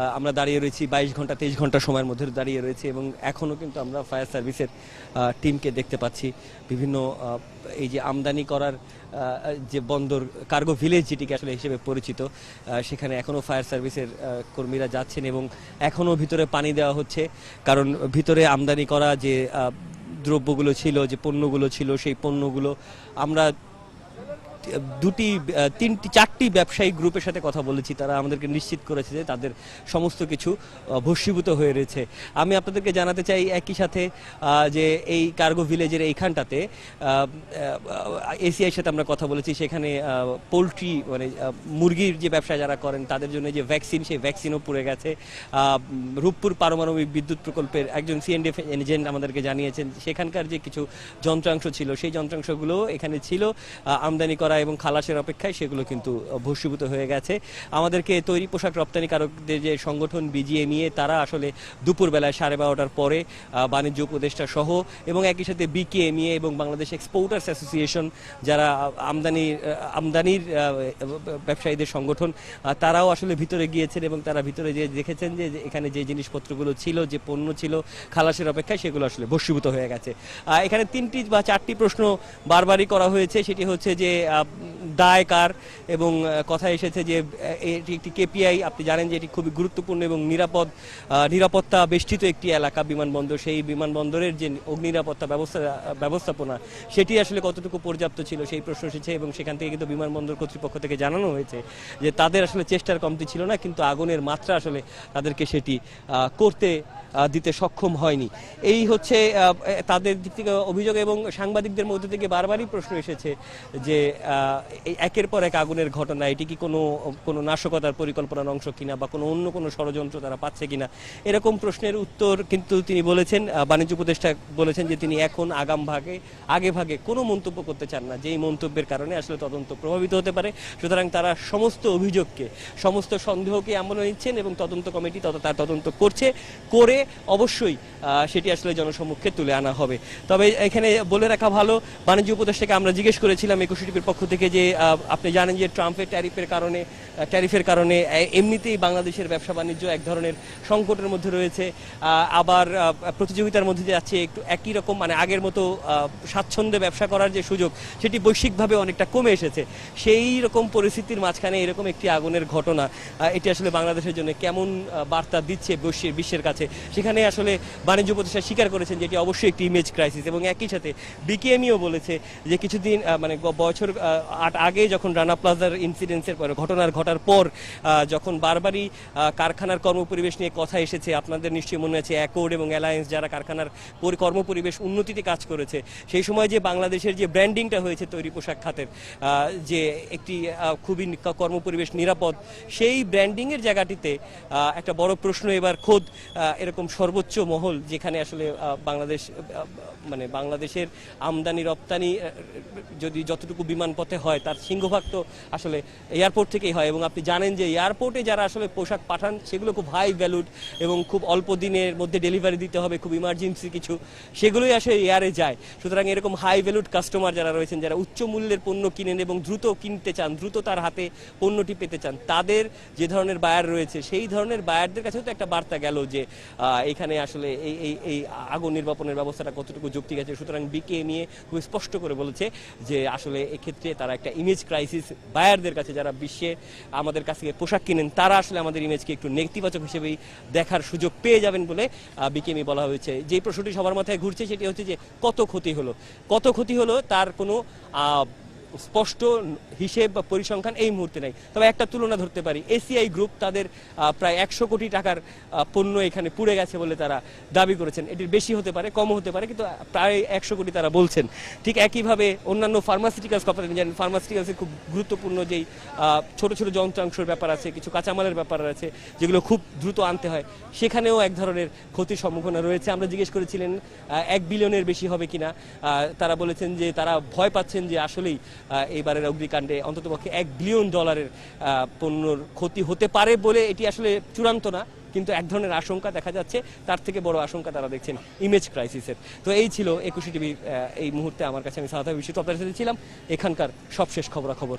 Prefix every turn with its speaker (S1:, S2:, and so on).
S1: আমরা দাঁড়িয়ে রয়েছি বাইশ ঘণ্টা, তেইশ ঘণ্টা সময়ের মধ্যে দাঁড়িয়ে রয়েছি এবং এখনও কিন্তু আমরা ফায়ার সার্ভিসের টিমকে দেখতে পাচ্ছি। বিভিন্ন এই যে আমদানি করার যে বন্দর, কার্গো ভিলেজ যেটিকে আসলে হিসেবে পরিচিত সেখানে এখনও ফায়ার সার্ভিসের কর্মীরা যাচ্ছেন এবং এখনও ভিতরে পানি দেওয়া হচ্ছে। কারণ ভিতরে আমদানি করা যে দ্রব্যগুলো ছিল, যে পণ্যগুলো ছিল, সেই পণ্যগুলো আমরা দুটি তিনটি, চারটি ব্যবসায়িক গ্রুপের সাথে কথা বলেছি, তারা আমাদেরকে নিশ্চিত করেছে যে তাদের সমস্ত কিছু ভস্মীভূত হয়ে রয়েছে। আমি আপনাদেরকে জানাতে চাই একই সাথে যে এই কার্গো ভিলেজের এইখানটাতে এসিআইয়ের সাথে আমরা কথা বলেছি, সেখানে পোলট্রি মানে মুরগির যে ব্যবসা যারা করেন, তাদের জন্য যে ভ্যাকসিন, সেই ভ্যাকসিনও পড়ে গেছে। রূপপুর পারমাণবিক বিদ্যুৎ প্রকল্পের একজন সিএনডিএফ এজেন্ট আমাদেরকে জানিয়েছেন, সেখানকার যে কিছু যন্ত্রাংশ ছিল, সেই যন্ত্রাংশগুলো এখানে ছিল। আমদানি করা এবং খালাসের অপেক্ষায় সেগুলো কিন্তু ভস্মীভূত হয়ে গেছে। আমাদেরকে তৈরি পোশাক রপ্তানিকারকদের যে সংগঠন বিজিএমইএ তারা আসলে দুপুরবেলায় সাড়ে বারোটার পরে বাণিজ্য উপদেষ্টা সহ এবং একই সাথে বিকেএমইএ এবং বাংলাদেশ এক্সপোর্টার্স অ্যাসোসিয়েশন যারা আমদানি আমদানির ব্যবসায়ীদের সংগঠন তারাও আসলে ভিতরে গিয়েছেন এবং তারা ভিতরে যে দেখেছেন যে এখানে যে জিনিসপত্রগুলো ছিল, যে পণ্য ছিল, খালাসের অপেক্ষায় সেগুলো আসলে ভস্মীভূত হয়ে গেছে। এখানে তিনটি বা চারটি প্রশ্ন বারবারই করা হয়েছে। সেটি হচ্ছে যে দায় কার এবং কথা এসেছে যে এটি একটি কেপিআই আপনি জানেন যে এটি খুবই গুরুত্বপূর্ণ এবং নিরাপদ নিরাপত্তা বেষ্টিত একটি এলাকা বিমানবন্দর। সেই বিমানবন্দরের যে অগ্নিরাপত্তা ব্যবস্থা, ব্যবস্থাপনা, সেটি আসলে কতটুকু পর্যাপ্ত ছিল সেই প্রশ্ন এসেছে এবং সেখান থেকে কিন্তু বিমানবন্দর কর্তৃপক্ষ থেকে জানানো হয়েছে যে তাদের আসলে চেষ্টার কমতি ছিল না, কিন্তু আগুনের মাত্রা আসলে তাদেরকে সেটি করতে দিতে সক্ষম হয়নি। এই হচ্ছে তাদের দিক থেকে অভিযোগ এবং সাংবাদিকদের মধ্যে থেকে বারবারই প্রশ্ন এসেছে যে একের পর এক আগুনের ঘটনা, এটি কি কোনো কোনো নাশকতার পরিকল্পনার অংশ কিনা বা কোনো অন্য কোনো ষড়যন্ত্র তারা পাচ্ছে কিনা? এরকম প্রশ্নের উত্তর কিন্তু তিনি বলেছেন বাণিজ্য উপদেষ্টা বলেছেন যে তিনি এখন আগাম ভাগে, আগে ভাগে কোনো মন্তব্য করতে চান না। যেই মন্তব্যের কারণে আসলে তদন্ত প্রভাবিত হতে পারে। সুতরাং তারা সমস্ত অভিযোগকে, সমস্ত সন্দেহকে আমলে নিচ্ছেন এবং তদন্ত কমিটি তার তদন্ত করছে, করে অবশ্যই সেটি আসলে জনসম্মুখে তুলে আনা হবে। তবে এখানে বলে রাখা ভালো, বাণিজ্য উপদেষ্টাকে আমরা জিজ্ঞেস করেছিলাম একুশ টিভির পক্ষ থেকে যে আপনি জানেন যে ট্রাম্পের ট্যারিফের কারণে ট্যারিফের কারণে এমনিতেই বাংলাদেশের ব্যবসা বাণিজ্য এক ধরনের সংকটের মধ্যে রয়েছে। আবার প্রতিযোগিতার মধ্যে যে যাচ্ছে একটু একই রকম মানে আগের মতো স্বাচ্ছন্দ্যে ব্যবসা করার যে সুযোগ, সেটি বৈশ্বিকভাবে অনেকটা কমে এসেছে। সেই রকম পরিস্থিতির মাঝখানে এরকম একটি আগুনের ঘটনা এটি আসলে বাংলাদেশের জন্য কেমন বার্তা দিচ্ছে বিশ্বের বিশ্বের কাছে? সেখানে আসলে বাণিজ্য প্রতিষ্ঠান স্বীকার করেছেন যে এটি অবশ্যই একটি ইমেজ ক্রাইসিস এবং একই সাথে বিকেএমইও বলেছে যে কিছুদিন মানে বছর আগে যখন রানা প্লাজার ইনসিডেন্সের পর, ঘটনার ঘটার পর যখন বারবারই কারখানার কর্মপরিবেশ নিয়ে কথা এসেছে, আপনাদের নিশ্চয়ই মনে আছে অ্যাকোর্ড এবং অ্যালায়েন্স যারা কারখানার পরি- কর্মপরিবেশ উন্নতিতে কাজ করেছে, সেই সময় যে বাংলাদেশের যে ব্র্যান্ডিংটা হয়েছে তৈরি পোশাক খাতের যে একটি খুবই কর্মপরিবেশ নিরাপদ, সেই ব্র্যান্ডিংয়ের জায়গাটিতে একটা বড় প্রশ্ন এবার খোদ এরকম সর্বোচ্চ মহল যেখানে আসলে বাংলাদেশ মানে বাংলাদেশের আমদানি রপ্তানি যদি যতটুকু বিমান পথে হয়, তার সিংহভাগ তো আসলে এয়ারপোর্ট থেকেই হয় এবং আপনি জানেন যে এয়ারপোর্টে যারা আসলে পোশাক পাঠান, সেগুলো খুব হাই ভ্যালুড এবং খুব অল্প দিনের মধ্যে ডেলিভারি দিতে হবে, খুব ইমার্জেন্সি কিছু, সেগুলোই আসলে এয়ারে যায়। সুতরাং এরকম হাই ভ্যালুড কাস্টমার যারা রয়েছেন, যারা উচ্চ মূল্যের পণ্য কিনেন এবং দ্রুত কিনতে চান, দ্রুত তার হাতে পণ্যটি পেতে চান, তাদের যে ধরনের বায়ার রয়েছে, সেই ধরনের বায়ারদের কাছেও তো একটা বার্তা গেল যে এখানে আসলে এই এই এই আগুন নির্বাপনের ব্যবস্থাটা কতটুকু যুক্তি আছে। সুতরাং বিকে নিয়ে খুব স্পষ্ট করে বলেছে যে আসলে এক্ষেত্রে তারা একটা ইমেজ ক্রাইসিস বায়ারদের কাছে, যারা বিশ্বে আমাদের কাছ থেকে পোশাক কিনেন, তারা আসলে আমাদের ইমেজকে একটু নেতিবাচক হিসেবেই দেখার সুযোগ পেয়ে যাবেন বলে বিকেমি বলা হয়েছে। যে প্রশ্নটি সবার মাথায় ঘুরছে, সেটি হচ্ছে যে কত ক্ষতি হলো? কত ক্ষতি হলো? তার কোনো স্পষ্ট হিসেব বা পরিসংখ্যান এই মুহূর্তে নাই। তবে একটা তুলনা ধরতে পারি। এসিআই গ্রুপ তাদের প্রায় একশো কোটি টাকার পণ্য এখানে পুড়ে গেছে বলে তারা দাবি করেছেন। এটির বেশি হতে পারে কম হতে পারে, কিন্তু প্রায় একশো কোটি তারা বলছেন। ঠিক একইভাবে অন্যান্য ফার্মাসিউটিক্যালস কোম্পানি জানেন ফার্মাসিউটিক্যালসের খুব গুরুত্বপূর্ণ যেই ছোট ছোট যন্ত্রাংশের ব্যাপার আছে, কিছু কাঁচামালের ব্যাপার আছে, যেগুলো খুব দ্রুত আনতে হয়, সেখানেও এক ধরনের ক্ষতির সম্ভাবনা রয়েছে। আমরা জিজ্ঞেস করেছিলেন এক বিলিয়নের বেশি হবে কিনা তারা বলেছেন যে তারা ভয় পাচ্ছেন যে আসলেই এইবারের অগ্নিকাণ্ডে অন্ততপক্ষে এক বিলিয়ন ডলারের পণ্যর ক্ষতি হতে পারে বলে এটি আসলে চূড়ান্ত না, কিন্তু এক ধরনের আশঙ্কা দেখা যাচ্ছে। তার থেকে বড় আশঙ্কা তারা দেখছেন ইমেজ ক্রাইসিসের তো এই ছিল একুশে টিভি এই মুহূর্তে আমার কাছে আমি সাদা বিশ্বের আপনাদের সাথে ছিলাম। এখানকার সবশেষ খবরাখবর।